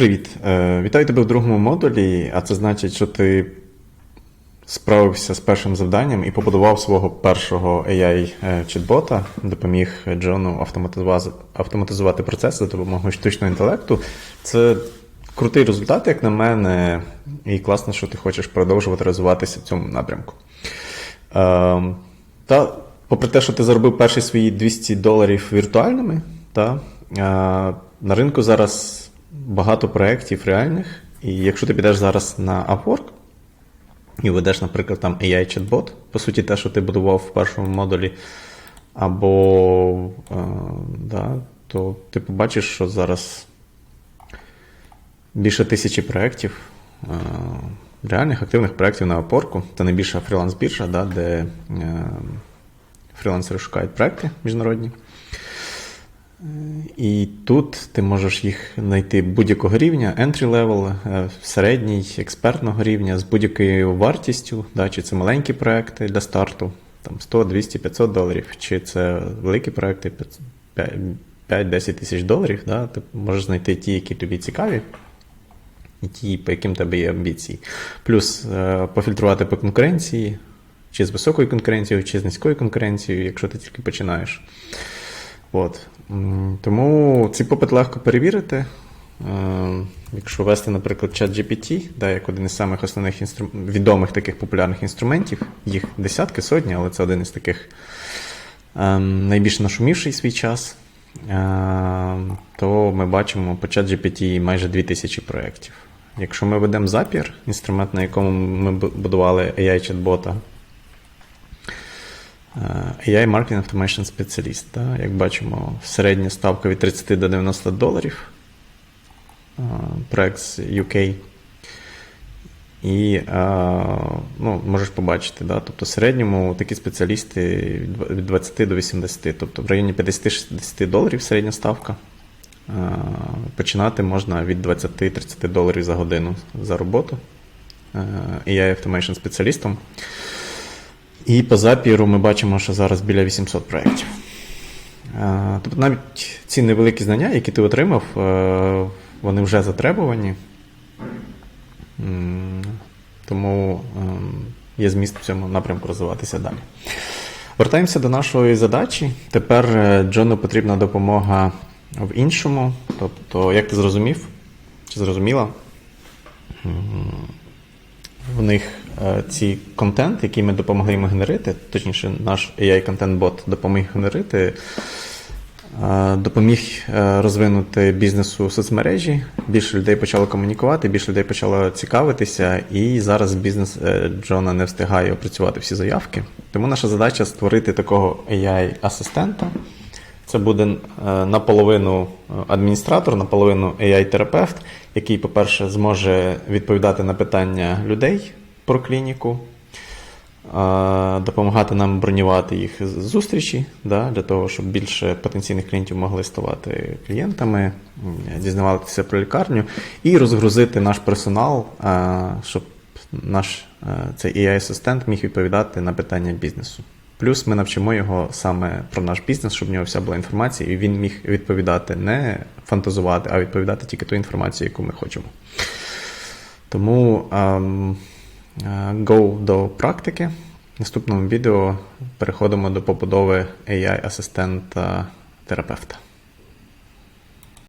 Привіт! Е, Вітаю тебе в другому модулі, а це значить, що ти справився з першим завданням і побудував свого першого AI-чатбота, допоміг Джону автоматизувати, процес за допомогою штучного інтелекту. Це крутий результат, як на мене, і класно, що ти хочеш продовжувати розвиватися в цьому напрямку. Е, Та, попри те, що ти заробив перші свої 200 доларів віртуальними, та, е, на ринку зараз багато проєктів реальних, і якщо ти підеш зараз на Upwork і ведеш, наприклад, там AI-чат-бот, по суті, те, що ти будував в першому модулі, або е, да, то ти побачиш, що зараз більше тисячі проєктів, е, реальних активних проєктів на Upwork. Це найбільша фріланс-біржа, да, де е, фрілансери шукають проєкти міжнародні. І тут ти можеш їх знайти будь-якого рівня, entry level, е, середній, експертного рівня з будь-якою вартістю, да, чи це маленькі проекти для старту, там 100, 200, 500 доларів, чи це великі проекти 5-10 тисяч доларів. Да, Ти можеш знайти ті, які тобі цікаві, і ті, по яким тебе є амбіції. Плюс е, пофільтрувати по конкуренції, чи з високою конкуренцією, чи з низькою конкуренцією, якщо ти тільки починаєш. От. Тому цей попит легко перевірити. Е, Якщо ввести, наприклад, чат GPT, да, як один із самих основних інстру... відомих таких популярних інструментів, їх десятки, сотні, але це один із таких е, найбільш нашумівший свій час, е, то ми бачимо по чат GPT майже 2000 проєктів. Якщо ми ведемо Zapier, інструмент, на якому ми будували AI-чат-бота, AI Marketing Automation спеціаліст. Як бачимо, середня ставка від 30 до 90 доларів. Проект з UK. І ну, можеш побачити, да? тобто в середньому такі спеціалісти від 20 до 80, тобто в районі 50-60 доларів середня ставка. Починати можна від 20-30 доларів за годину за роботу. AI Automation спеціалістом. І по запіру ми бачимо, що зараз біля 800 проєктів. Тобто навіть ці невеликі знання, які ти отримав, е, вони вже затребувані. Тому ем, є зміст в цьому напрямку розвиватися далі. Вертаємося до нашої задачі. Тепер е, Джону потрібна допомога в іншому. Тобто, як ти зрозумів, чи зрозуміла, в них ці контент, який ми допомогли їм генерити, точніше, наш AI-контент-бот допоміг генерити, е, допоміг е, розвинути бізнесу соцмережі. Більше людей почало комунікувати, більше людей почало цікавитися, і зараз бізнес Джона не встигає опрацювати всі заявки. Тому наша задача створити такого AI-асистента. Це буде наполовину адміністратор, наполовину AI-терапевт, який, по-перше, зможе відповідати на питання людей про клініку, допомагати нам бронювати їх зустрічі, да, для того, щоб більше потенційних клієнтів могли ставати клієнтами, дізнаватися про лікарню, і розгрузити наш персонал, щоб наш цей AI-асистент міг відповідати на питання бізнесу. Плюс ми навчимо його саме про наш бізнес, щоб в нього вся була інформація, і він міг відповідати не фантазувати, а відповідати тільки ту інформацію, яку ми хочемо. Тому um, go до практики. В наступному відео переходимо до побудови AI-асистента терапевта.